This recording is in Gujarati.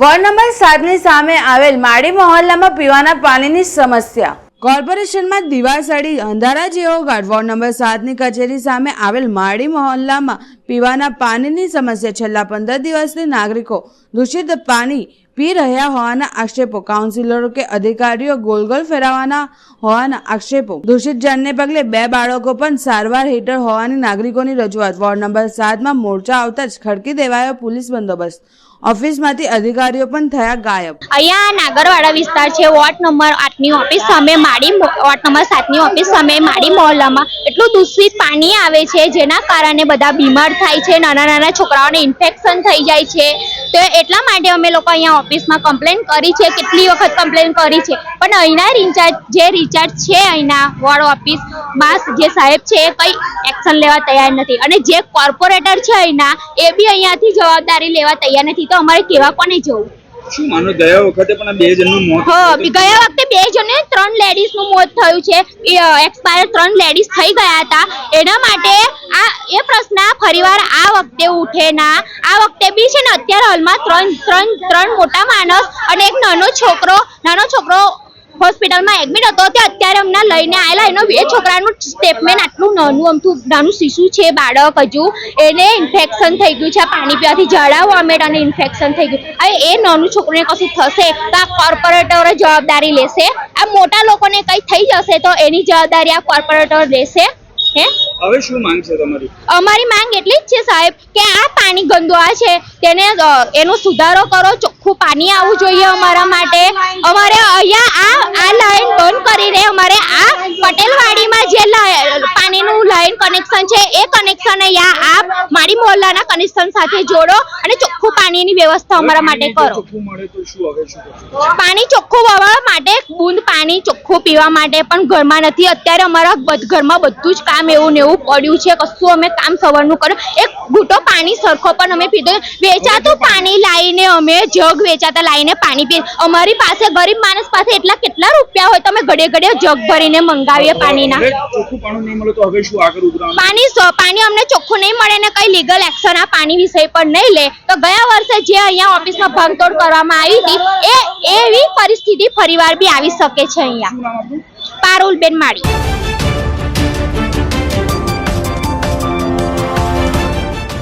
વોર્ડ નંબર સાતની સામે આવેલ માડી મહોલ્લામાં પીવાના પાણીની સમસ્યા. કોર્પોરેશનમાં દિવાસળી અંધારા જેવો ગાઢ વોર્ડ નંબર સાતની કચેરી સામે આવેલ માડી મહોલ્લામાં પીવાના પાણીની સમસ્યા. છેલ્લા પંદર દિવસથી નાગરિકો દૂષિત પાણી પી રહ્યા હોવાના આક્ષેપો. કાઉન્સિલરો કે અધિકારીઓ ગોલ ગોલ ફેરવવાના હોવાના આક્ષેપો. દૂષિત જળને પગલે બે બાળકો પણ સારવાર હેઠળ હોવાની નાગરિકોની રજૂઆત. વોર્ડ નંબર સાતમાં મોરચા આવતા જ ખડકી દેવાયો પોલીસ બંદોબસ્ત. ઓફિસમાંથી અધિકારીઓ પણ થયા ગાયબ. અહીંયા નાગરવાડા વિસ્તાર છે, વોર્ડ નંબર આઠની ઓફિસ સામે માડી વોર્ડ નંબર સાતની ઓફિસ સામે માડી મહોલ્લામાં એટલું દૂષિત પાણી આવે છે, જેના કારણે બધા બીમાર થાય છે, નાના નાના છોકરાઓને ઇન્ફેક્શન થઈ જાય છે. તો એટલા માટે અમે લોકો અહીંયા ઓફિસમાં કમ્પ્લેન કરી છે, કેટલી વખત કમ્પ્લેન કરી છે. પણ અહીંના રિચાર્જ જે રિચાર્જ છે અહીંના વોર્ડ ઓફિસમાં જે સાહેબ છે, એ કંઈ એક્શન લેવા તૈયાર નથી. અને જે કોર્પોરેટર છે અહીંના એ બી અહીંયાથી જવાબદારી લેવા તૈયાર નથી. તો અમારે કેવા કોને જવું? શું માનો ગયા વખતે પણ બે જણનું મોત હા ગયા વખતે બે જણને ત્રણ લેડીઝનું મોત થયું છે. એક્સપાયર ત્રણ લેડીઝ થઈ ગયા હતા. એના માટે આ એ પ્રશ્ન ફરીવાર આ વખતે ઉઠે ના. આ વખતે બી છે ને અત્યારે હાલમાં ત્રણ ત્રણ ત્રણ મોટા માણસ અને એક નાનો છોકરો નાનો છોકરો હોસ્પિટલમાં એડમિટ હતો તે અત્યારે અમને લઈને આવેલા એનો એ છોકરાનું સ્ટેટમેન્ટ આટલું નાનું અમથું નાનું શિશુ છે, બાળક હજુ. એને ઇન્ફેક્શન થઈ ગયું છે પાણી પીવાથી ઝાડા અમે અને ઇન્ફેક્શન થઈ ગયું. હવે એ નાનું છોકરીને કશું થશે? તો આ કોર્પોરેટરો જવાબદારી લેશે? આ મોટા લોકોને કંઈ થઈ જશે તો એની જવાબદારી આ કોર્પોરેટર લેશે હે? હવે શું માંગ છે તમારી? અમારી માંગ એટલી જ છે સાહેબ કે આ પાણી ગંદુ આ છે તેને એનો સુધારો કરો ચોખ્ખું પાણી આવવું જોઈએ અમારા માટે. અમારે અહીંયા આ આ લાઈન બંધ કરીને અમારે આ પટેલવાડીમાં જે પાણીનું લાઈન કનેક્શન છે એ કનેક્શન અહીંયા આ મારી મોહલ્લાના કનેક્શન સાથે જોડો અને ચોખ્ખું પાણીની વ્યવસ્થા અમારા માટે કરો. પાણી ચોખ્ખું વાવવા માટે બૂંદ પાણી ચોખ્ખું પીવા માટે પણ ઘરમાં નથી. અત્યારે અમારા ઘરમાં બધું જ કામ એવું ને એવું પડ્યું છે કશું અમે કામ સવારનું કર્યું. એક ઘૂંટો પાણી સરખો પણ અમે પીધો. વેચાતું પાણી લાવીને અમે જગ વેચાતા લાવીને પાણી પીએ અમારી પાસે ગરીબ માણસ પાસે એટલા કેટલા રૂપિયા હોય તો અમે ઘડે ઘડે જગ ભરીને મંગાવીએ પાણીના. પાણી પાણી અમને ચોખ્ખું નહીં મળે ને કઈ લીગલ એક્શન આ પાણી વિષય પર નહીં લે. તો ગયા વર્ષે જે અહીંયા ઓફિસમાં ભાંગતોડ કરવામાં આવી હતી એ એવી પરિસ્થિતિ ફરીવાર બી આવી શકે છે અહીંયા. પારુલબેન માળી.